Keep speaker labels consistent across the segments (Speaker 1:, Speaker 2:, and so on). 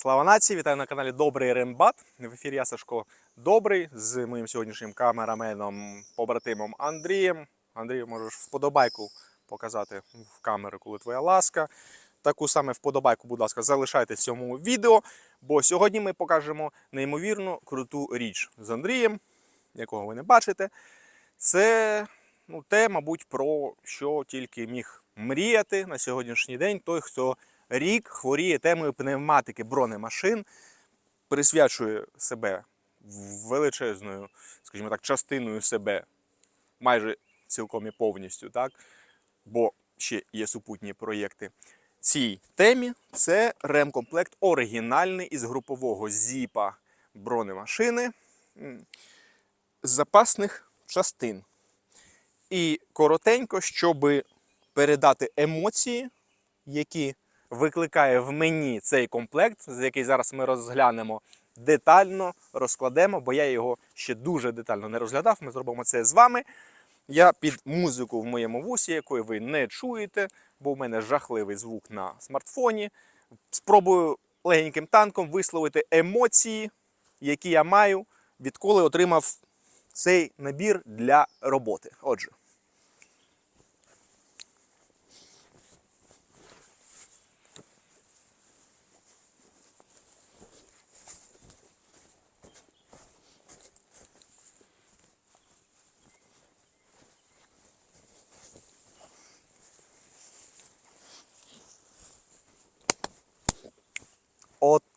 Speaker 1: Слава нації! Вітаю на каналі Добрий Рембат. В ефірі я Сашко Добрий з моїм сьогоднішнім камераменом, побратимом Андрієм. Андрію, можеш вподобайку показати в камеру, коли твоя ласка. Таку саме вподобайку, будь ласка, залишайте цьому відео, бо сьогодні ми покажемо неймовірно круту річ з Андрієм, якого ви не бачите. Це ну, те, мабуть, про що тільки міг мріяти на сьогоднішній день той, хто рік хворіє темою пневматики бронемашин, присвячує себе величезною, скажімо так, частиною себе, майже цілком і повністю, так? бо ще є супутні проєкти. Цій темі це ремкомплект оригінальний із групового зіпа бронемашини з запасних частин. І коротенько, щоб передати емоції, які викликає в мені цей комплект, який зараз ми розглянемо детально, розкладемо, бо я його ще дуже детально не розглядав. Ми зробимо це з вами. Я під музику в моєму вусі, якої ви не чуєте, бо в мене жахливий звук на смартфоні. Спробую легеньким танком висловити емоції, які я маю, відколи отримав цей набір для роботи. Отже.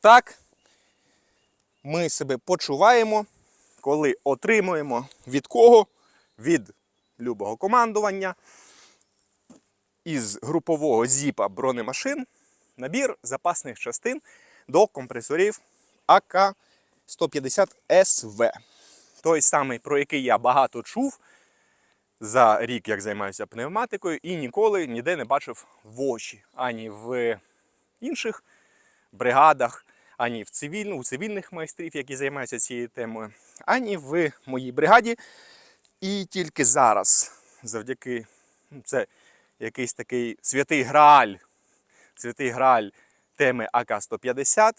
Speaker 1: Отак ми себе почуваємо, коли отримуємо від кого? Від любого командування із групового зіпа бронемашин набір запасних частин до компресорів АК-150СВ. Той самий, про який я багато чув за рік, як займаюся пневматикою, і ніколи ніде не бачив в очі ані в інших бригадах, ані в цивільну, у цивільних майстрів, які займаються цією темою, ані в моїй бригаді. І тільки зараз, завдяки ну, це якийсь такий святий грааль, святий грааль теми АК-150,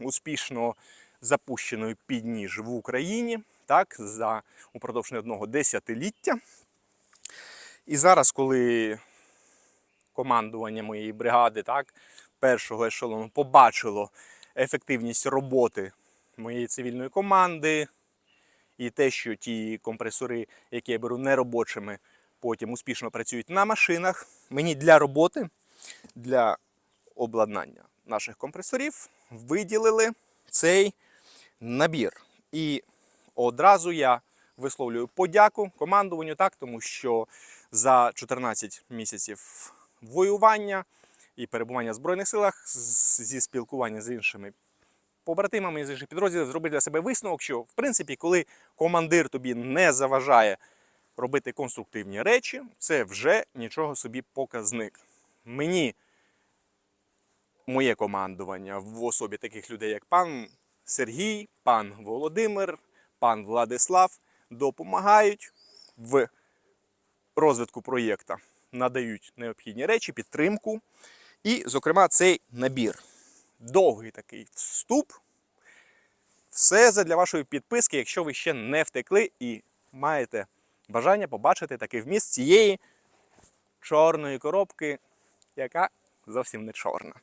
Speaker 1: успішно запущеної під ніж в Україні, так, за упродовж одного десятиліття. І зараз, коли командування моєї бригади, так, першого ешелону побачило ефективність роботи моєї цивільної команди, і те, що ті компресори, які я беру неробочими, потім успішно працюють на машинах. Мені для роботи, для обладнання наших компресорів виділили цей набір. І одразу я висловлюю подяку командуванню так, тому що за 14 місяців воювання і перебування в Збройних силах зі спілкування з іншими побратимами з інших підрозділів зробити для себе висновок, що в принципі, коли командир тобі не заважає робити конструктивні речі, це вже нічого собі показник. Мені моє командування в особі таких людей, як пан Сергій, пан Володимир, пан Владислав, допомагають в розвитку проєкта, надають необхідні речі, підтримку. І, зокрема, цей набір. Довгий такий вступ. Все задля вашої підписки, якщо ви ще не втекли і маєте бажання побачити такий вміст цієї чорної коробки, яка зовсім не чорна.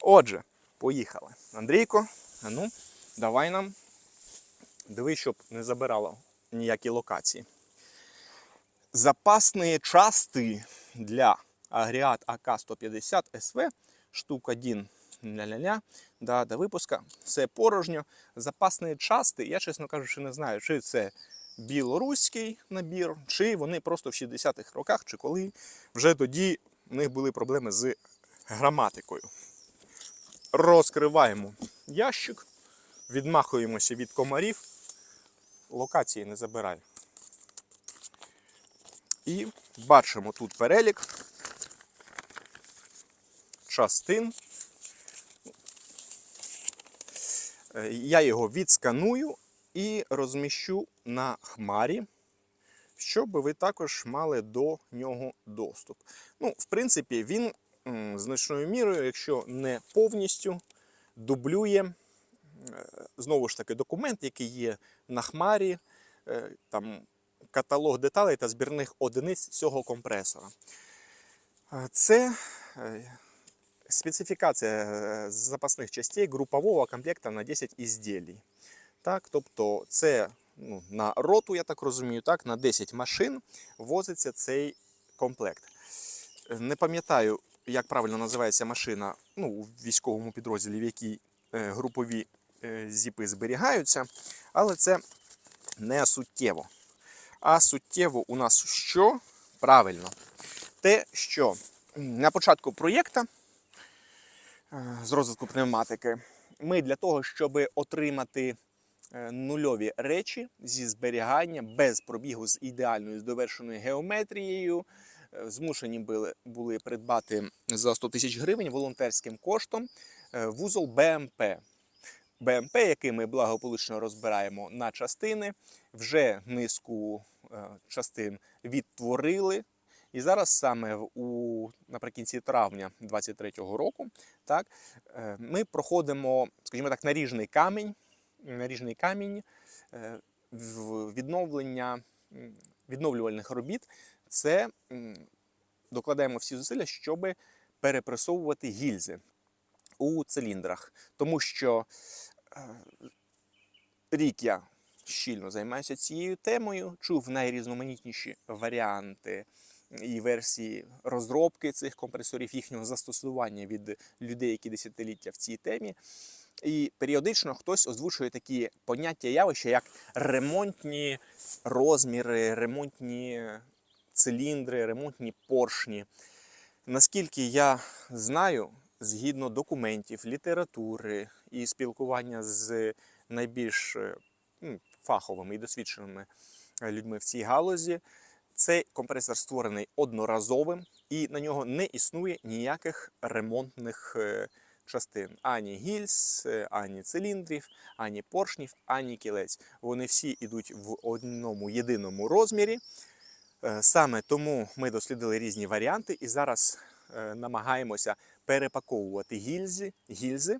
Speaker 1: Отже, поїхали. Андрійко, а ну, давай нам. Дивись, щоб не забирало ніякі локації. Запасні части для агрегат АК-150 СВ, штук 1 ля-ля-ля, да, до випуска. Все порожньо. Запасні части, я, чесно кажучи, не знаю, чи це білоруський набір, чи вони просто в 60-х роках, чи коли вже тоді в них були проблеми з граматикою. Розкриваємо ящик, відмахуємося від комарів. Локації не забирай. І бачимо тут перелік частин. Е, Я його відсканую і розміщу на хмарі, щоб ви також мали до нього доступ. Ну, в принципі, він значною мірою, якщо не повністю, дублює е, знову ж таки документ, який є на хмарі, е, там каталог деталей та збірних одиниць цього компресора. Це специфікація е, запасних частей групового комплекта на 10 ізділій. Так, тобто це ну, на роту, я так розумію, так, на 10 машин возиться цей комплект. Е, Не пам'ятаю, як правильно називається машина ну, у військовому підрозділі, в якій е, групові е, зіпи зберігаються, але це не суттєво. А суттєво у нас що? Правильно. Те, що на початку проєкта е, з розвитку пневматики, ми для того, щоб отримати е, нульові речі зі зберігання без пробігу з ідеальною з довершеною геометрією, е, змушені були, були придбати за 100 тисяч гривень волонтерським коштом е, вузол БМП. БМП, який ми благополучно розбираємо на частини, вже низку е, частин відтворили. І зараз саме у, наприкінці травня 2023 року так, е, ми проходимо, скажімо так, наріжний камінь, наріжний камінь е, відновлення відновлювальних робіт. Це докладаємо всі зусилля, щоб перепресовувати гільзи у циліндрах. Тому що е, рік я щільно займаюся цією темою, чув найрізноманітніші варіанти і версії розробки цих компресорів, їхнього застосування від людей, які десятиліття в цій темі. І періодично хтось озвучує такі поняття явища, як ремонтні розміри, ремонтні циліндри, ремонтні поршні. Наскільки я знаю, згідно документів, літератури і спілкування з найбільш ну, фаховими і досвідченими людьми в цій галузі, цей компресор створений одноразовим і на нього не існує ніяких ремонтних е, частин: ані гільз, е, ані циліндрів, ані поршнів, ані кілець. Вони всі йдуть в одному єдиному розмірі. Е, Саме тому ми дослідили різні варіанти і зараз намагаємося перепаковувати гільзи, гільзи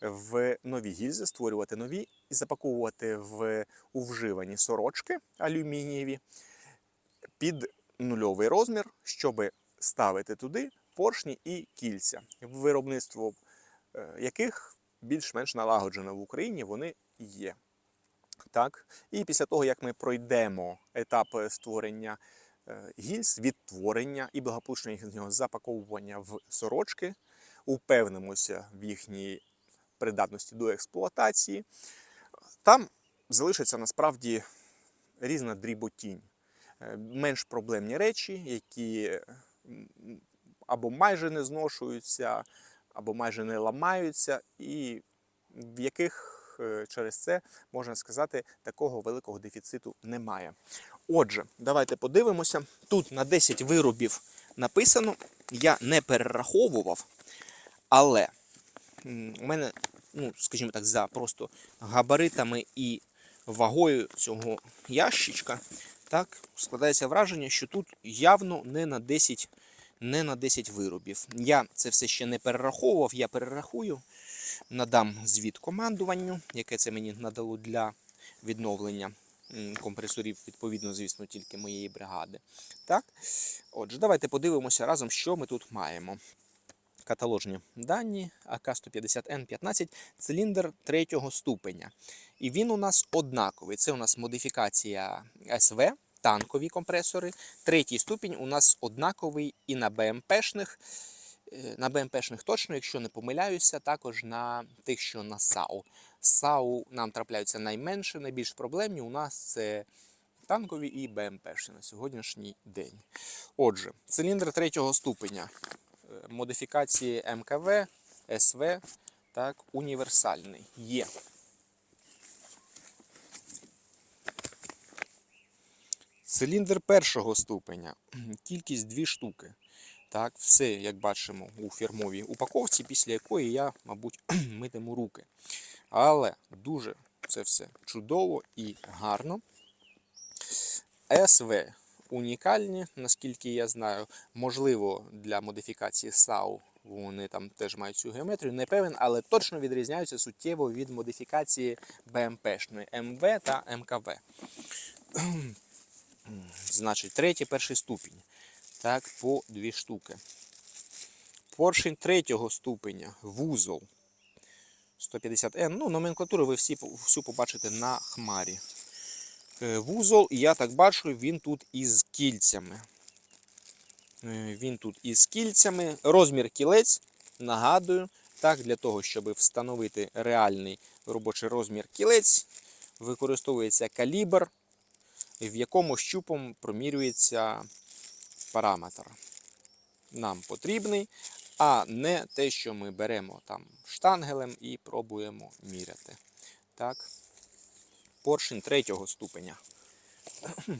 Speaker 1: в нові гільзи, створювати нові і запаковувати в у сорочки алюмінієві під нульовий розмір, щоб ставити туди поршні і кільця, виробництво е, яких більш-менш налагоджено в Україні, вони є. Так? І після того, як ми пройдемо етап створення е, гільз, відтворення і благополучного їхнього запаковування в сорочки, упевнимося в їхній придатності до експлуатації, там залишиться насправді різна дріботінь. Е, Менш проблемні речі, які або майже не зношуються, або майже не ламаються, і в яких е, через це можна сказати, такого великого дефіциту немає. Отже, давайте подивимося. Тут на 10 виробів написано, я не перераховував, але у мене, ну, скажімо так, за просто габаритами і вагою цього ящичка, так, складається враження, що тут явно не на 10, не на 10 виробів. Я це все ще не перераховував, я перерахую надам звіт командуванню, яке це мені надало для відновлення компресорів, відповідно, звісно, тільки моєї бригади. Так? Отже, давайте подивимося разом, що ми тут маємо. Каталожні дані АК-150Н15, циліндр третього ступеня. І він у нас однаковий. Це у нас модифікація СВ, танкові компресори. Третій ступінь у нас однаковий і на БМПшних. Е, На БМПшних точно, якщо не помиляюся, також на тих, що на САУ. САУ нам трапляються найменше, найбільш проблемні. У нас це танкові і БМПшні на сьогоднішній день. Отже, циліндр третього ступеня модифікації МКВ, СВ, так, універсальний є. Циліндр першого ступеня. Кількість дві штуки. Так, все, як бачимо, у фірмовій упаковці, після якої я, мабуть, митиму руки. Але дуже це все чудово і гарно. СВ унікальні, наскільки я знаю, можливо, для модифікації САУ вони там теж мають цю геометрію, не певен, але точно відрізняються суттєво від модифікації БМПшної МВ та МКВ. Значить, третій, перший ступінь. Так, по дві штуки. Поршень третього ступеня, вузол 150N. Ну, номенклатуру ви всі, всю побачите на хмарі. Е, Вузол, і я так бачу, він тут із кільцями. Е, Він тут із кільцями. Розмір кілець, нагадую, так, для того, щоб встановити реальний робочий розмір кілець, використовується калібр, в якому щупом промірюється параметр. Нам потрібний, а не те, що ми беремо там штангелем і пробуємо міряти. Так. Поршень третього ступеня.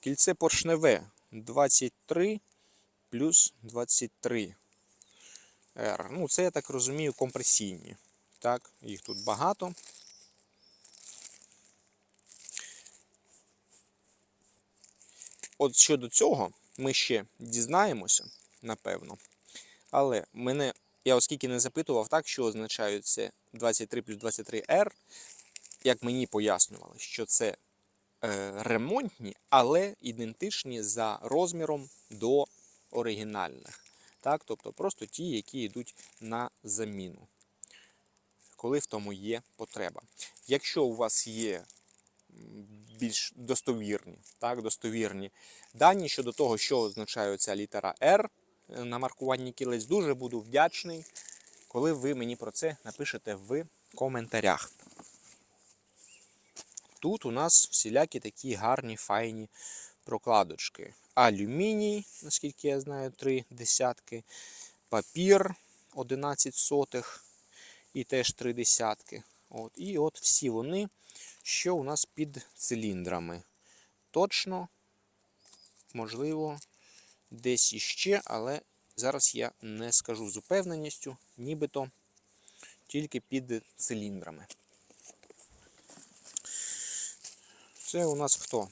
Speaker 1: Кільце поршневе 23 плюс 23 R. Ну, це, я так розумію, компресійні. Так, їх тут багато. От щодо цього ми ще дізнаємося, напевно. Але мене, я оскільки не запитував так, що означають це 23 плюс 23R, як мені пояснювали, що це е, ремонтні, але ідентичні за розміром до оригінальних. Так? Тобто просто ті, які йдуть на заміну, коли в тому є потреба. Якщо у вас є більш достовірні, так, достовірні дані щодо того, що означає ця літера R на маркуванні кілець, дуже буду вдячний, коли ви мені про це напишете в коментарях. Тут у нас всілякі такі гарні файні прокладочки. Алюміній, наскільки я знаю, 3 десятки, папір 11 сотих і теж 3 десятки. От. І от всі вони, що у нас під циліндрами. Точно, можливо, десь іще, але зараз я не скажу з упевненістю, нібито тільки під циліндрами. Це у нас хто?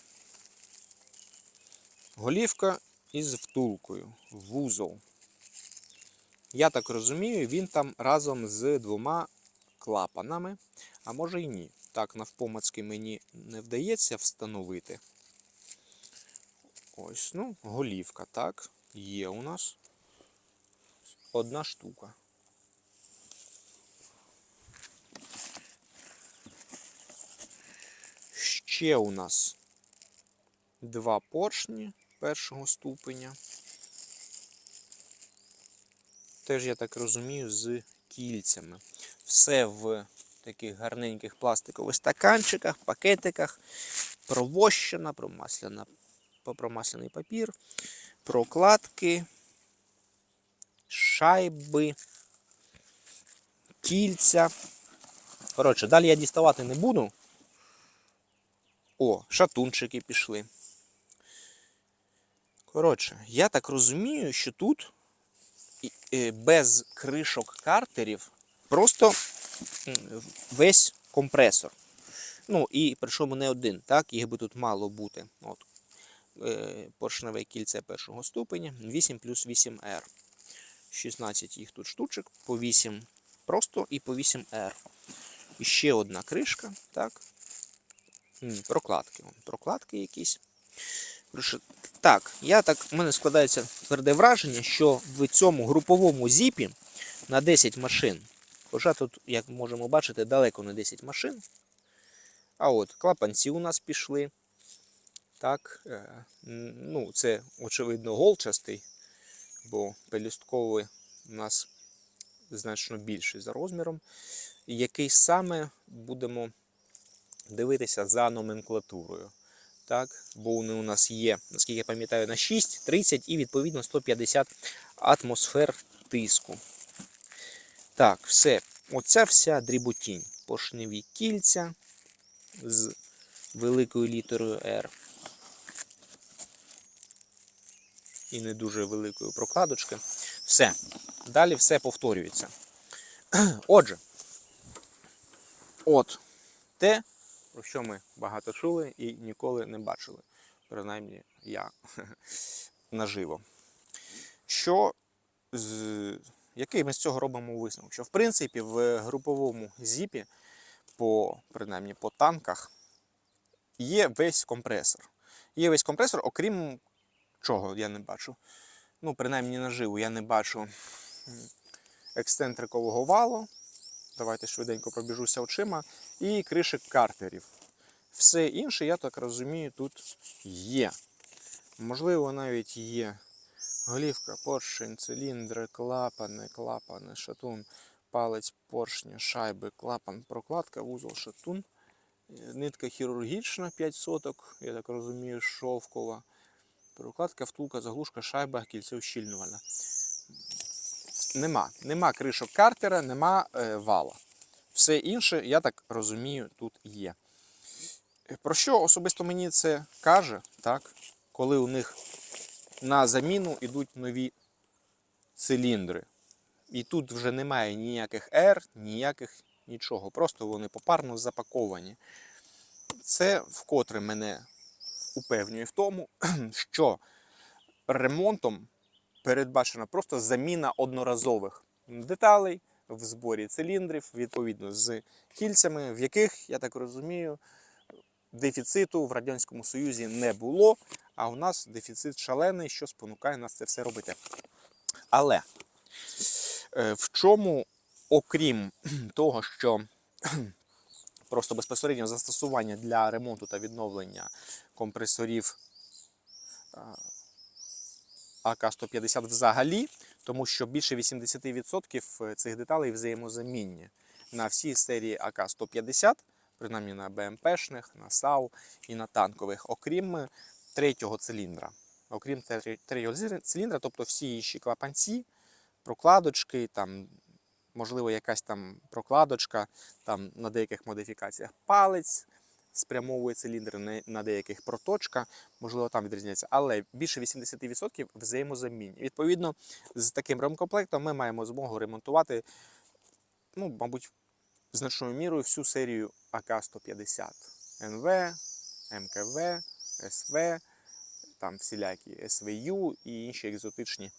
Speaker 1: Голівка із втулкою, вузол. Я так розумію, він там разом з двома клапанами, а може і ні. Так, навпомацьки мені не вдається встановити. Ось, ну, голівка, так, є у нас одна штука. Ще у нас два поршні першого ступеня. Теж, я так розумію, з кільцями. Все в таких гарненьких пластикових стаканчиках, пакетиках, провощена, промасляна, промасляний папір, прокладки, шайби, кільця. Коротше, далі я діставати не буду. О, шатунчики пішли. Коротше, я так розумію, що тут е, без кришок картерів просто весь компресор. Ну і причому не один, так, їх би тут мало бути. От. Е, Поршневе кільце першого ступеня, 8 плюс 8R. 16 їх тут штучок, по 8 просто і по 8R. І ще одна кришка, так. Прокладки. Прокладки якісь. Так, я так, в мене складається тверде враження, що в цьому груповому зіпі на 10 машин. Хоча тут, як можемо бачити, далеко не 10 машин. А от клапанці у нас пішли. Так, е, ну, це, очевидно, голчастий, бо пелюстковий у нас значно більший за розміром. Який саме будемо дивитися за номенклатурою. Так, бо вони у нас є, наскільки я пам'ятаю, на 6, 30 і відповідно 150 атмосфер тиску. Так, все. Оця вся дріботінь. Поршневі кільця з великою літерою R. І не дуже великою прокладочки. Все. Далі все повторюється. Отже, от те, про що ми багато чули і ніколи не бачили. Принаймні я наживо. Що з... який ми з цього робимо висновок? Що в принципі в груповому зіпі, по, принаймні по танках, є весь компресор. Є весь компресор, окрім чого я не бачу. Ну, принаймні наживу я не бачу ексцентрикового валу. Давайте швиденько пробіжуся очима. І кришек картерів. Все інше, я так розумію, тут є. Можливо, навіть є голівка, поршень, циліндри, клапани, клапани, шатун, палець поршня, шайби, клапан, прокладка, вузол, шатун. Е, Нитка хірургічна 5 соток, я так розумію, шовкова. Прокладка, втулка, заглушка, шайба, кільце ущільнювальна. Нема. Нема кришок картера, нема е, вала. Все інше, я так розумію, тут є. Про що особисто мені це каже, так? коли у них на заміну йдуть нові циліндри. І тут вже немає ніяких R, ніяких нічого. Просто вони попарно запаковані. Це вкотре мене упевнює в тому, що ремонтом передбачена просто заміна одноразових деталей в зборі циліндрів, відповідно з кільцями, в яких, я так розумію, дефіциту в Радянському Союзі не було, а у нас дефіцит шалений, що спонукає нас це все робити. Але е, в чому, окрім того, що просто безпосередньо застосування для ремонту та відновлення компресорів е, АК-150 взагалі, тому що більше 80% цих деталей взаємозамінні на всій серії АК-150, принаймні на БМПшних, на САУ і на танкових, окрім третього циліндра. Окрім третього циліндра, тобто всі інші клапанці, прокладочки, там, можливо, якась там прокладочка там, на деяких модифікаціях палець спрямовує циліндр, на- деяких проточка, можливо, там відрізняється. Але більше 80% взаємозамінні. Відповідно, з таким ремкомплектом ми маємо змогу ремонтувати, ну, мабуть, значною мірою всю серію АК-150. НВ, МКВ, СВ, там всілякі СВЮ і інші екзотичні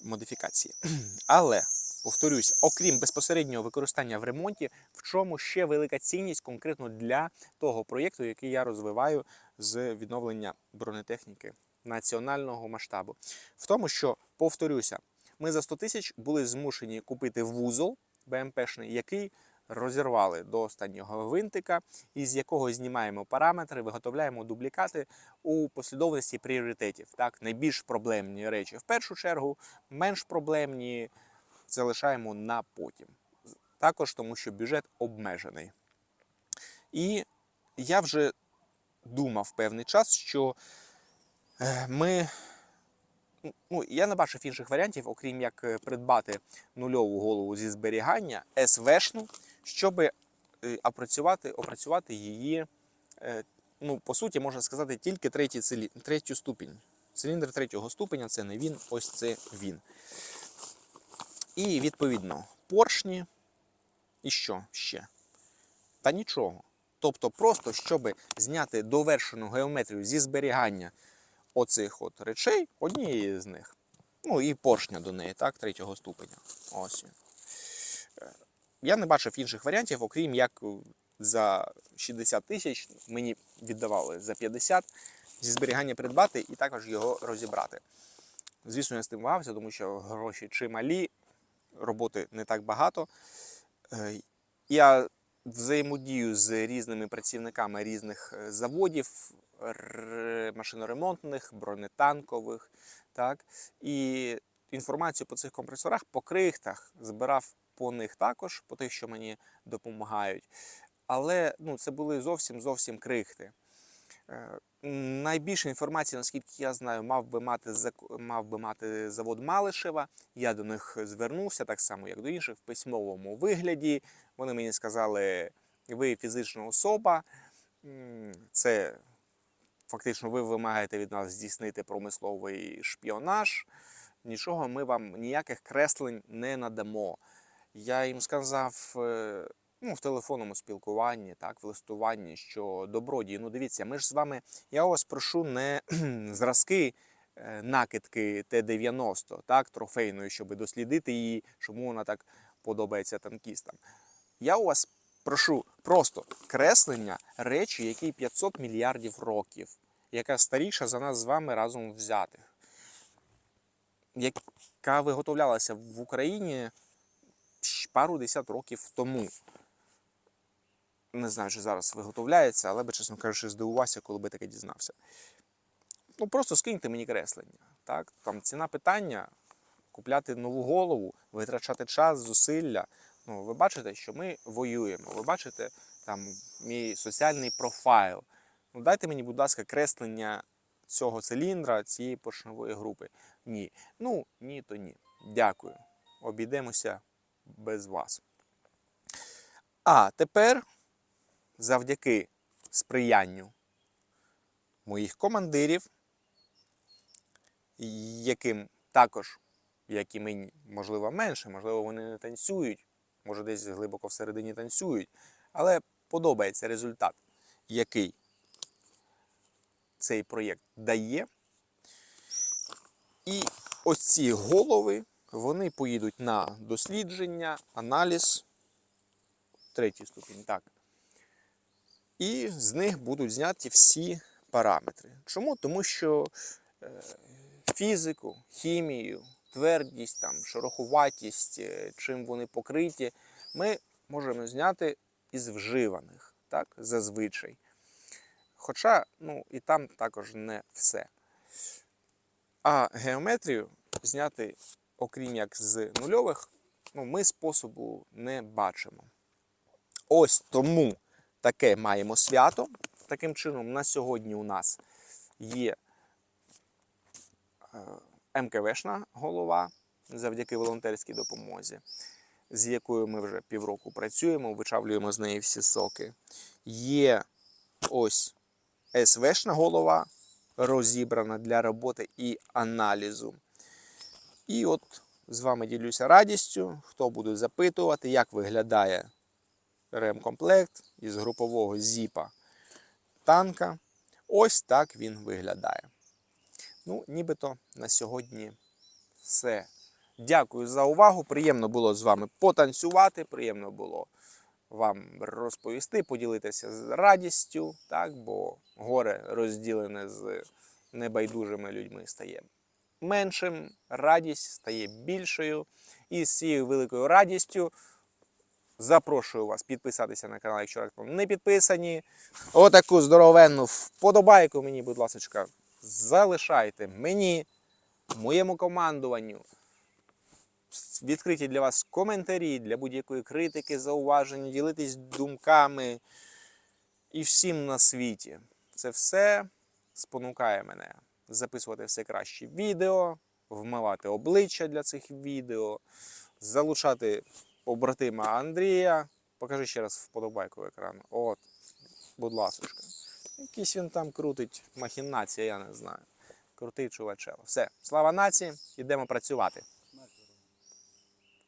Speaker 1: модифікації. Але, повторюсь, окрім безпосереднього використання в ремонті, в чому ще велика цінність конкретно для того проєкту, який я розвиваю з відновлення бронетехніки національного масштабу. В тому, що, повторюся, ми за 100 тисяч були змушені купити вузол БМПшний, який розірвали до останнього гвинтика, із якого знімаємо параметри, виготовляємо дублікати у послідовності пріоритетів. Так, найбільш проблемні речі в першу чергу, менш проблемні залишаємо на потім. Також тому, що бюджет обмежений. І я вже думав певний час, що е, ми. Ну, я не бачив інших варіантів, окрім як е, придбати нульову голову зі зберігання СВшну, щоб е, опрацювати, опрацювати її, ну, по суті, можна сказати, тільки третій третю ступінь. Циліндр третього ступеня це не він, ось це він. І відповідно поршні. І що ще? Та нічого. Тобто, просто щоб зняти довершену геометрію зі зберігання оцих от речей, однієї з них. Ну і поршня до неї, так, третього ступеня. Ось. Е, Я не бачив інших варіантів, окрім як е, за 60 тисяч мені віддавали за 50 зі зберігання придбати і також його розібрати. Звісно, я з тим вагався, тому що гроші чималі, роботи не так багато. Е, Я взаємодію з різними працівниками різних е, заводів, машиноремонтних, бронетанкових. Так? І інформацію по цих компресорах, по крихтах збирав по них також, по тих, що мені допомагають. Але ну, це були зовсім зовсім крихти. Е, Найбільше інформації, наскільки я знаю, мав би мати мав би мати завод Малишева. Я до них звернувся так само, як до інших, в письмовому вигляді. Вони мені сказали, ви фізична особа, це фактично ви вимагаєте від нас здійснити промисловий шпіонаж. Нічого ми вам ніяких креслень не надамо. Я їм сказав е, ну, в телефонному спілкуванні, так, в листуванні, що добродії, ну дивіться, ми ж з вами, я вас прошу не зразки е, накидки Т-90, так, трофейної, щоб дослідити її, чому вона так подобається танкістам. Я у вас прошу просто креслення речі, якій 500 мільярдів років, яка старіша за нас з вами разом взятих, яка виготовлялася в Україні пару десят років тому. Не знаю, чи зараз виготовляється, але би, чесно кажучи, здивувався, коли би таке дізнався. Ну, просто скиньте мені креслення. Так? Там ціна питання, купляти нову голову, витрачати час, зусилля. Ну, ви бачите, що ми воюємо. Ви бачите там мій соціальний профайл. Ну, дайте мені, будь ласка, креслення цього циліндра, цієї поршневої групи. Ні. Ну, ні, то ні. Дякую. Обійдемося без вас. А тепер, завдяки сприянню моїх командирів, яким також, як і мені, можливо, менше, можливо, вони не танцюють, може десь глибоко всередині танцюють, але подобається результат, який цей проєкт дає. І ось ці голови, вони поїдуть на дослідження, аналіз, третій ступінь, так. І з них будуть зняті всі параметри. Чому? Тому що е, фізику, хімію, твердість, там, шероховатість, е, чим вони покриті, ми можемо зняти із вживаних, так, зазвичай. Хоча ну, і там також не все. А геометрію зняти, окрім як з нульових, ну, ми способу не бачимо. Ось тому таке маємо свято. Таким чином, на сьогодні у нас є е, МКВшна голова завдяки волонтерській допомозі, з якою ми вже півроку працюємо, вичавлюємо з неї всі соки. Є ось СВшна голова, розібрана для роботи і аналізу. І от з вами ділюся радістю, хто буде запитувати, як виглядає ремкомплект із групового зіпа танка. Ось так він виглядає. Ну, нібито на сьогодні все. Дякую за увагу. Приємно було з вами потанцювати, приємно було вам розповісти, поділитися з радістю, так, бо горе розділене з небайдужими людьми стає меншим, радість стає більшою. І з цією великою радістю запрошую вас підписатися на канал, якщо не підписані. Отаку здоровенну вподобайку мені, будь ласка, залишайте мені, моєму командуванню. Відкриті для вас коментарі, для будь-якої критики, зауваження, ділитись думками і всім на світі. Це все спонукає мене записувати все кращі відео, вмивати обличчя для цих відео, залучати побратима Андрія. Покажи ще раз вподобайку екрану. От, будь ласка. Якийсь він там крутить махінація, я не знаю. Крутий чувачело. Все, слава нації, йдемо працювати.